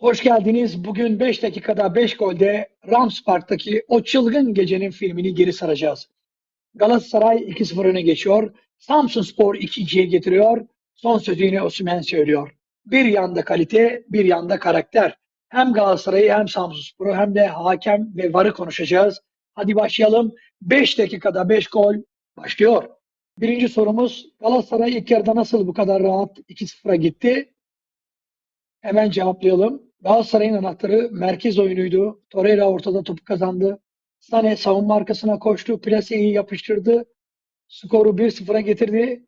Hoş geldiniz. Bugün 5 dakikada 5 golde Rams Park'taki o çılgın gecenin filmini geri saracağız. Galatasaray 2-0 öne geçiyor. Samsunspor 2-2'ye getiriyor. Son sözü yine Osimhen söylüyor. Bir yanda kalite, bir yanda karakter. Hem Galatasaray'ı hem Samsunspor'u hem de hakem ve VAR'ı konuşacağız. Hadi başlayalım. 5 dakikada 5 gol başlıyor. Birinci sorumuz Galatasaray ilk yarıda nasıl bu kadar rahat 2-0'a gitti? Hemen cevaplayalım. Galatasaray'ın anahtarı merkez oyunuydu. Torreira ortada topu kazandı. Sane savunma arkasına koştu. Plase'yi yapıştırdı. Skoru 1-0'a getirdi.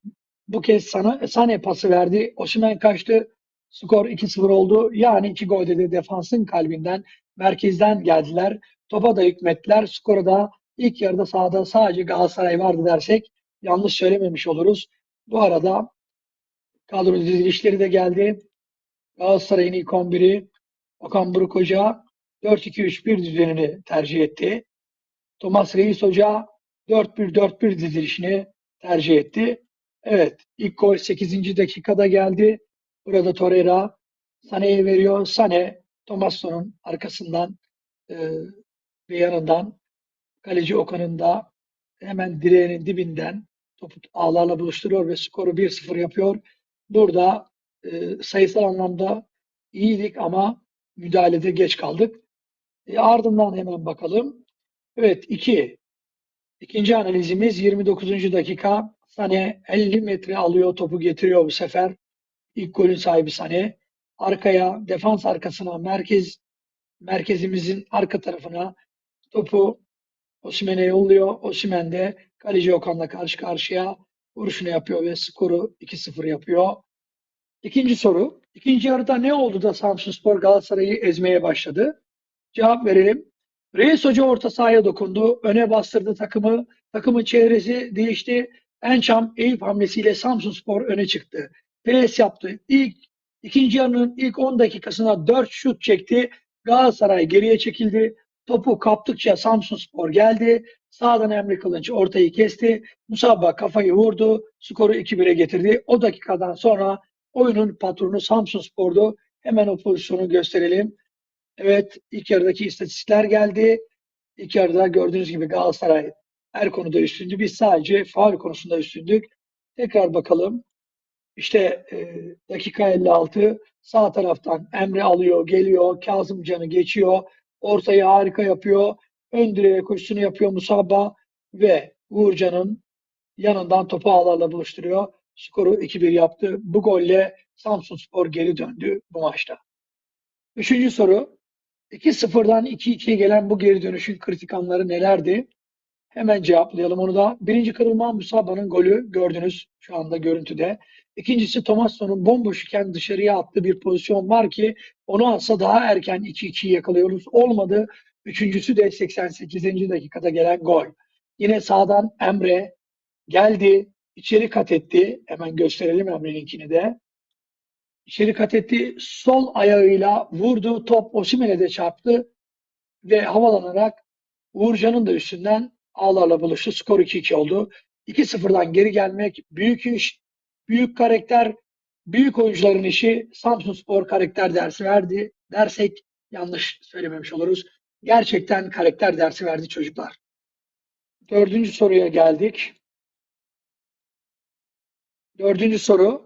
Bu kez sana, Sane pası verdi. Osimhen kaçtı. Skor 2-0 oldu. Yani iki golde de defansın kalbinden, merkezden geldiler. Topa da hükmettiler. Skoru da ilk yarıda sahada sadece Galatasaray vardı dersek yanlış söylememiş oluruz. Bu arada kadro dizilişleri de geldi. Galatasaray'ın ilk 11'i Okan Buruk Hoca 4-2-3-1 düzenini tercih etti. Thomas Reis Hoca 4-1-4-1 dizilişini tercih etti. Evet, ilk gol 8. dakikada geldi. Burada Torreira Sané'ye veriyor. Sané, Thomas'ın arkasından e, ve yanından kaleci Okan'ın da hemen direğinin dibinden topu ağlarla buluşturuyor ve skoru 1-0 yapıyor. Burada e, sayısal anlamda iyiydik ama müdahalede geç kaldık. E, ardından hemen bakalım. Evet 2. İkinci analizimiz 29. dakika. Sane 50 metre alıyor topu getiriyor bu sefer. İlk golün sahibi Sane. Arkaya defans arkasına merkez merkezimizin arka tarafına topu Osimhen'e yolluyor. Osimhen de kaleci Okan'la karşı karşıya vuruşunu yapıyor ve skoru 2-0 yapıyor. İkinci soru. İkinci yarıda ne oldu da Samsunspor Galatasaray'ı ezmeye başladı? Cevap verelim. Reis Hoca orta sahaya dokundu. Öne bastırdı takımı. Takımın çevresi değişti. Ençam Eyüp hamlesiyle Samsunspor öne çıktı. Pres yaptı. İlk ikinci yarının ilk 10 dakikasına 4 şut çekti. Galatasaray geriye çekildi. Topu kaptıkça Samsunspor geldi. Sağdan Emre Kılınç ortayı kesti. Musabba kafayı vurdu. Skoru 2-1'e getirdi. O dakikadan sonra oyunun patronu Samsunspor'du. Hemen o pozisyonu gösterelim. Evet ilk yarıdaki istatistikler geldi. İlk yarıda gördüğünüz gibi Galatasaray her konuda üstündü. Biz sadece faul konusunda üstündük. Tekrar bakalım. İşte e, dakika 56 sağ taraftan Emre alıyor, geliyor, Kazımcan'ı geçiyor, ortayı harika yapıyor, ön direğe koşusunu yapıyor Musabba ve Uğurcan'ın yanından topu ağlarla buluşturuyor. Skoru 2-1 yaptı. Bu golle Samsunspor geri döndü bu maçta. Üçüncü soru. 2-0'dan 2-2'ye gelen bu geri dönüşün kritik anları nelerdi? Hemen cevaplayalım onu da. Birinci kırılma Musaba'nın golü gördünüz şu anda görüntüde. İkincisi Tomasson'un bomboş iken dışarıya attığı bir pozisyon var ki onu atsa daha erken 2-2'yi yakalıyoruz. Olmadı. Üçüncüsü de 88. dakikada gelen gol. Yine sağdan Emre geldi. İçeri kat etti. Hemen gösterelim Emre'ninkini de. İçeri kat etti. Sol ayağıyla vurdu. Top Osimhen'e de çarptı. Ve havalanarak Uğurcan'ın da üstünden ağlarla buluştu. Skor 2-2 oldu. 2-0'dan geri gelmek büyük iş, büyük karakter, büyük oyuncuların işi. Samsunspor karakter dersi verdi dersek yanlış söylememiş oluruz. Gerçekten karakter dersi verdi çocuklar. Dördüncü soruya geldik. Dördüncü soru.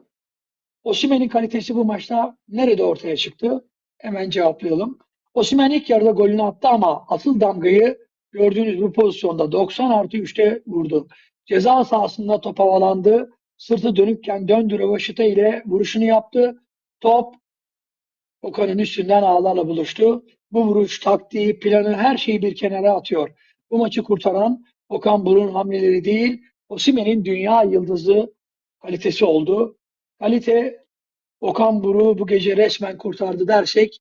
Osimhen'in kalitesi bu maçta nerede ortaya çıktı? Hemen cevaplayalım. Osimhen ilk yarıda golünü attı ama asıl damgayı gördüğünüz bu pozisyonda 90 artı 3'te vurdu. Ceza sahasında top havalandı. Sırtı dönükken döndü rövaşıta ile vuruşunu yaptı. Top Okan'ın üstünden ağlarla buluştu. Bu vuruş, taktiği, planı her şeyi bir kenara atıyor. Bu maçı kurtaran Okan Buruk'un hamleleri değil, Osimhen'in dünya yıldızı kalitesi oldu. Kalite Okan Buruk'u bu gece resmen kurtardı dersek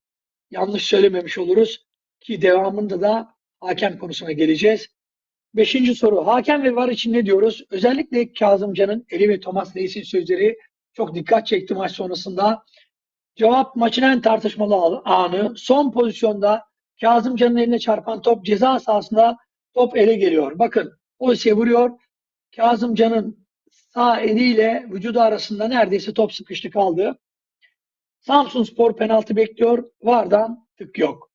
yanlış söylememiş oluruz. Ki devamında da hakem konusuna geleceğiz. Beşinci soru. Hakem ve VAR için ne diyoruz? Özellikle Kazımcan'ın Eli ve Thomas Reis'in sözleri çok dikkat çekti maç sonrasında. Cevap maçın en tartışmalı anı. Son pozisyonda Kazımcan'ın eline çarpan top ceza sahasında top ele geliyor. Bakın o ise vuruyor. Kazımcan'ın sağ eliyle vücudu arasında neredeyse top sıkıştı kaldı. Samsun Spor penaltı bekliyor. Vardan tık yok.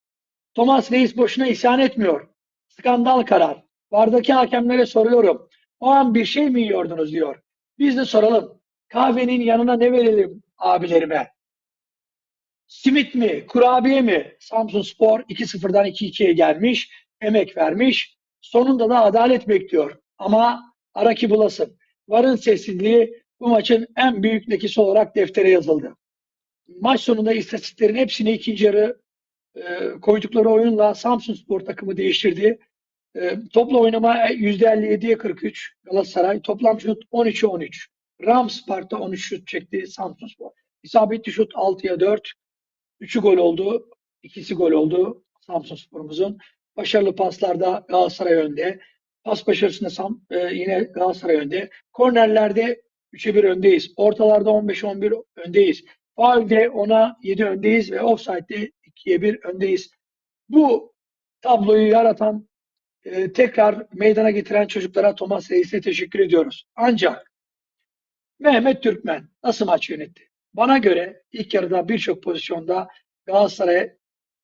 Thomas Reis boşuna isyan etmiyor. Skandal karar. Vardaki hakemlere soruyorum. O an bir şey mi yiyordunuz diyor. Biz de soralım. Kahvenin yanına ne verelim abilerime? Simit mi, kurabiye mi? Samsun Spor 2-0'dan 2-2'ye gelmiş, emek vermiş. Sonunda da adalet bekliyor. Ama ara ki bulasın. Varın sessizliği bu maçın en büyük lekesi olarak deftere yazıldı. Maç sonunda istatistiklerin hepsini ikinci yarı e, koydukları oyunla Samsun Spor takımı değiştirdi. E, topla oynama %57'ye 43 Galatasaray. Toplam şut 13'e 13. Rams Park'ta 13 şut çekti Samsun Spor. İsabetli şut 6'ya 4. 3'ü gol oldu. ikisi gol oldu Samsun Spor'umuzun. Başarılı paslarda Galatasaray önde. Pas başarısında Sam, e, yine Galatasaray önde. Kornerlerde 3'e 1 öndeyiz. Ortalarda 15-11 öndeyiz. Faulde 10'a 7 öndeyiz ve offside'de 2'ye 1 öndeyiz. Bu tabloyu yaratan, e, tekrar meydana getiren çocuklara Thomas Reis'e teşekkür ediyoruz. Ancak Mehmet Türkmen nasıl maç yönetti? Bana göre ilk yarıda birçok pozisyonda Galatasaray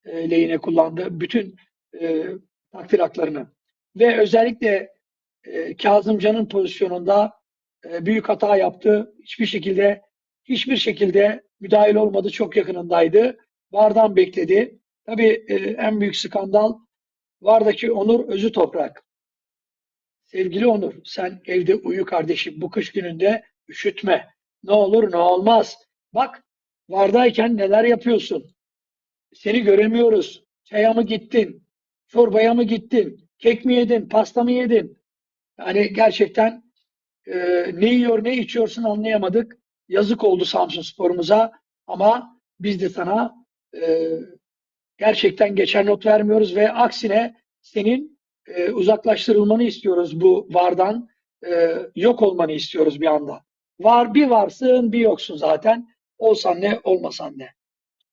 e, lehine kullandı. Bütün e, takdir haklarını. Ve özellikle e, Kazımcan'ın pozisyonunda e, büyük hata yaptı. Hiçbir şekilde hiçbir şekilde müdahil olmadı. Çok yakınındaydı. Vardan bekledi. Tabii e, en büyük skandal Vardaki Onur Özü Toprak. Sevgili Onur, sen evde uyu kardeşim. Bu kış gününde üşütme. Ne olur ne olmaz. Bak, vardayken neler yapıyorsun? Seni göremiyoruz. Çaya mı gittin? Çorbaya mı gittin? Kek mi yedin? Pasta mı yedin? Yani gerçekten e, ne yiyor ne içiyorsun anlayamadık. Yazık oldu Samsun sporumuza ama biz de sana e, gerçekten geçer not vermiyoruz ve aksine senin e, uzaklaştırılmanı istiyoruz bu vardan. E, yok olmanı istiyoruz bir anda. Var bir varsın bir yoksun zaten. Olsan ne olmasan ne.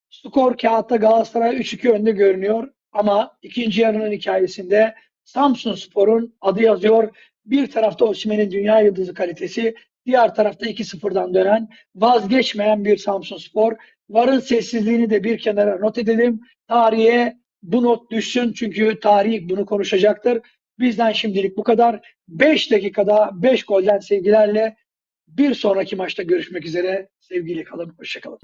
Skor kağıtta Galatasaray 3-2 önde görünüyor ama ikinci yarının hikayesinde Samsun Spor'un adı yazıyor. Bir tarafta Osimhen'in dünya yıldızı kalitesi, diğer tarafta 2-0'dan dönen, vazgeçmeyen bir Samsun Spor. Varın sessizliğini de bir kenara not edelim. Tarihe bu not düşsün çünkü tarih bunu konuşacaktır. Bizden şimdilik bu kadar. 5 dakikada 5 golden sevgilerle bir sonraki maçta görüşmek üzere. Sevgiyle kalın, hoşçakalın.